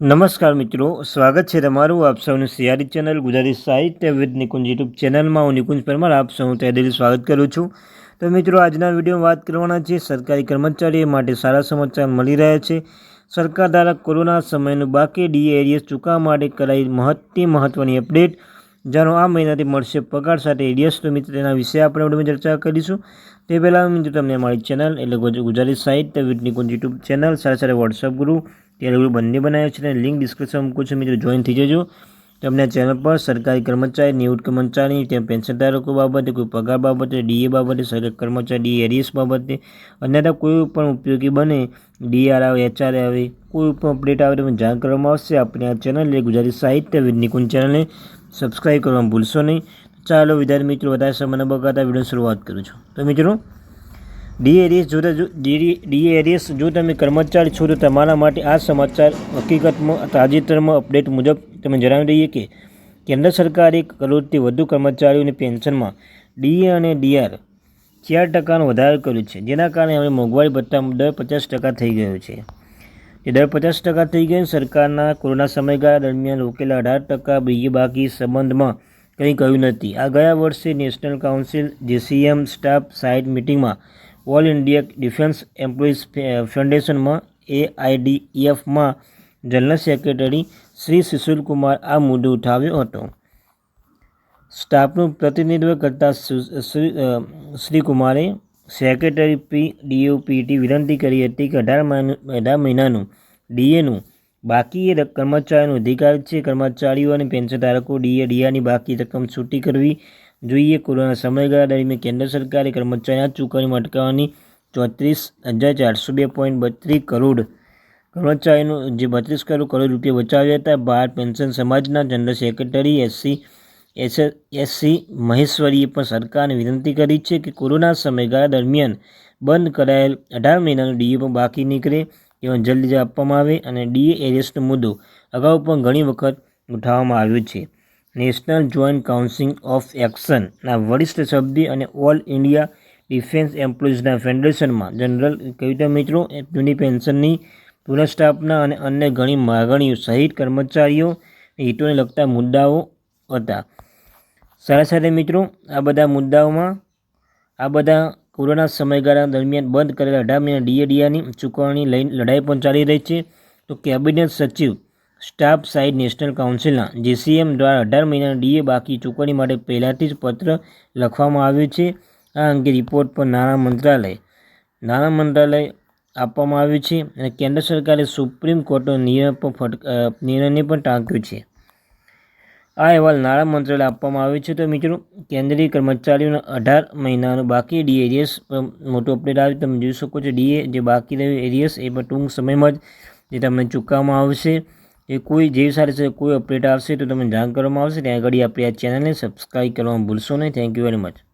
નમસ્કાર મિત્રો, સ્વાગત છે તમારું આપ સૌનું સિયારી ચેનલ ગુજરાતી સાહિત્ય વિદ નિકુંજ યુટ્યુબ ચેનલમાં. હું નિકુંજ પરમાર, આપ તે તહેદિલ સ્વાગત કરું છું. તો મિત્રો, આજના વિડીયોમાં વાત કરવાના છે, સરકારી કર્મચારીઓ માટે સારા સમાચાર મળી રહ્યા છે. સરકાર દ્વારા કોરોના સમયનું બાકી ડીએ એરિયસ ચૂકવવા માટે કરાઈ મહત્તી મહત્ત્વની અપડેટ, જેનો આ મહિનાથી મળશે પગાર સાથે એરિયસ તો મિત્રો, તેના વિશે આપણે વિડીયોમાં ચર્ચા કરીશું. તે પહેલાં મિત્રો, તમને અમારી ચેનલ એટલે ગુજરાતી સાહિત્ય વિદ નિકુંજ યુટ્યુબ ચેનલ, સાથે સાથે વોટ્સઅપ ગ્રુપ ટેલિગ્રુપ બંને બનાવ્યો છે અને લિંક ડિસ્ક્રિપ્શન મૂકું છું મિત્રો. જોઈન થઈ જજો. તમને ચેનલ પર સરકારી કર્મચારી, નિવૃત્ત કર્મચારી, ત્યાં પેન્શન ધારકો બાબતે, કોઈ પગાર બાબતે ડીએ બાબતે, સરકારી કર્મચારી ડી એરિયસ બાબતે, અન્યથા કોઈ પણ ઉપયોગી બને ડીઆર આવે એચઆર આવે, કોઈ પણ અપડેટ આવે તો જાણ કરવામાં આવશે. આપણે આ ચેનલ ગુજરાતી સાહિત્ય નિકુંજ ચેનલને સબસ્ક્રાઈબ કરવાનું ભૂલશો નહીં. ચાલો વિદ્યાર્થી મિત્રો, વધારે સમયને બગાડતા વીડિયો શરૂઆત કરું છું. તો મિત્રો ડી એરિયસ જો ડી એરિયસ જો તમે કર્મચારી છો તો તમારા માટે આ સમાચાર હકીકતમાં તાજેતરમાં અપડેટ મુજબ તમે જણાવી દઈએ કે કેન્દ્ર સરકારે કરોડથી વધુ કર્મચારીઓની પેન્શનમાં ડીએ અને ડીઆર ચાર ટકાનો વધારો કર્યો છે. જેના કારણે હવે મોંઘવારી ભથ્થા દર પચાસ ટકા થઈ ગયો છે. એ દર પચાસ ટકા થઈ ગયો સરકારના કોરોના સમયગાળા દરમિયાન રોકેલા અઢાર ટકા બીજી બાકી સંબંધમાં કંઈ કહ્યું નથી. આ ગયા વર્ષે national council, JCM staff side મિટિંગમાં ઓલ ઇન્ડિયા ડિફેન્સ એમ્પ્લોઈઝ ફાઉન્ડેશનમાં એઆઈડીએફમાં જનરલ સેક્રેટરી શ્રી સુશીલકુમાર આ મુદ્દો ઉઠાવ્યો હતો. સ્ટાફનું પ્રતિનિધિત્વ કરતા શ્રી કુમારે સેક્રેટરી પી ડીઓપીટી વિનંતી કરી હતી કે અઢાર અઢાર મહિનાનું ડીએનું બાકી એ કર્મચારીનો અધિકાર છે. કર્મચારીઓ અને પેન્શનધારકો ડીએ ડીઆરની બાકી રકમ છૂટી કરવી જોઈએ. કોરોના સમયગાળા દરમિયાન કેન્દ્ર સરકારે કર્મચારીના ચૂકવણી અટકાવવાની ચોત્રીસ હજાર ચારસો બે પોઈન્ટ બત્રીસ કરોડ કર્મચારીનું, જે બત્રીસ કરોડ કરોડ રૂપિયા બચાવ્યા હતા. ભારત પેન્શન સમાજના general secretary SC S SC મહેશ્વરીએ પણ સરકારને વિનંતી કરી છે કે કોરોના સમયગાળા દરમિયાન બંધ કરાયેલ અઢાર મહિનાનું ડીએ પણ બાકી નીકળે એવા જલ્દી આપવામાં આવે અને ડીએ એરિયસનો મુદ્દો અગાઉ પણ ઘણી વખત ઉઠાવવામાં આવ્યો છે. નેશનલ જોઈન્ટ કાઉન્સિલ ઓફ એક્શનના વરિષ્ઠ સભ્ય અને ઓલ ઇન્ડિયા ડિફેન્સ એમ્પ્લોઈઝના ફેડરેશનમાં જનરલ કવિતા મિત્રો જૂની પેન્શનની પુનઃસ્થાપના અને અન્ય ઘણી માગણીઓ સહિત કર્મચારીઓ હિતોને લગતા મુદ્દાઓ હતા. સાથે સાથે મિત્રો, આ બધા મુદ્દાઓમાં, આ બધા કોરોના સમયગાળા દરમિયાન બંધ કરેલા અઢાર મહિના ડીએડીઆની ચૂકવણી લઈ લડાઈ પણ ચાલી રહી છે. તો કેબિનેટ સચિવ સ્ટાફ સાઇડ નેશનલ કાઉન્સિલના જીસીએમ દ્વારા અઢાર મહિનાના ડીએ બાકી ચૂકવણી માટે પહેલાંથી જ પત્ર લખવામાં આવ્યું છે. આ અંગે રિપોર્ટ પર નાણાં મંત્રાલય નાણાં મંત્રાલય આપવામાં આવ્યું છે અને કેન્દ્ર સરકારે સુપ્રીમ કોર્ટનો નિર્ણય પણ ફટ નિર્ણયને પણ ટાંક્યો છે. આ અહેવાલ નાણાં મંત્રાલય આપવામાં આવ્યો છે. તો મિત્રો, કેન્દ્રીય કર્મચારીઓના અઢાર મહિનાનું બાકી ડી એરિયસ મોટો અપડેટ આવ્યું. તમે જોઈ શકો છો, ડીએ જે બાકી રહ્યું એરિયસ, એ પણ ટૂંક સમયમાં જ જે તમને ચૂકવવામાં આવશે. એ કોઈ જેવી સાથે કોઈ અપડેટ આવશે તો તમને જાણ કરવામાં આવશે. ત્યાં આગળ આપણી આ ચેનલને સબસ્ક્રાઈબ કરવામાં ભૂલશો નહીં. Thank you very much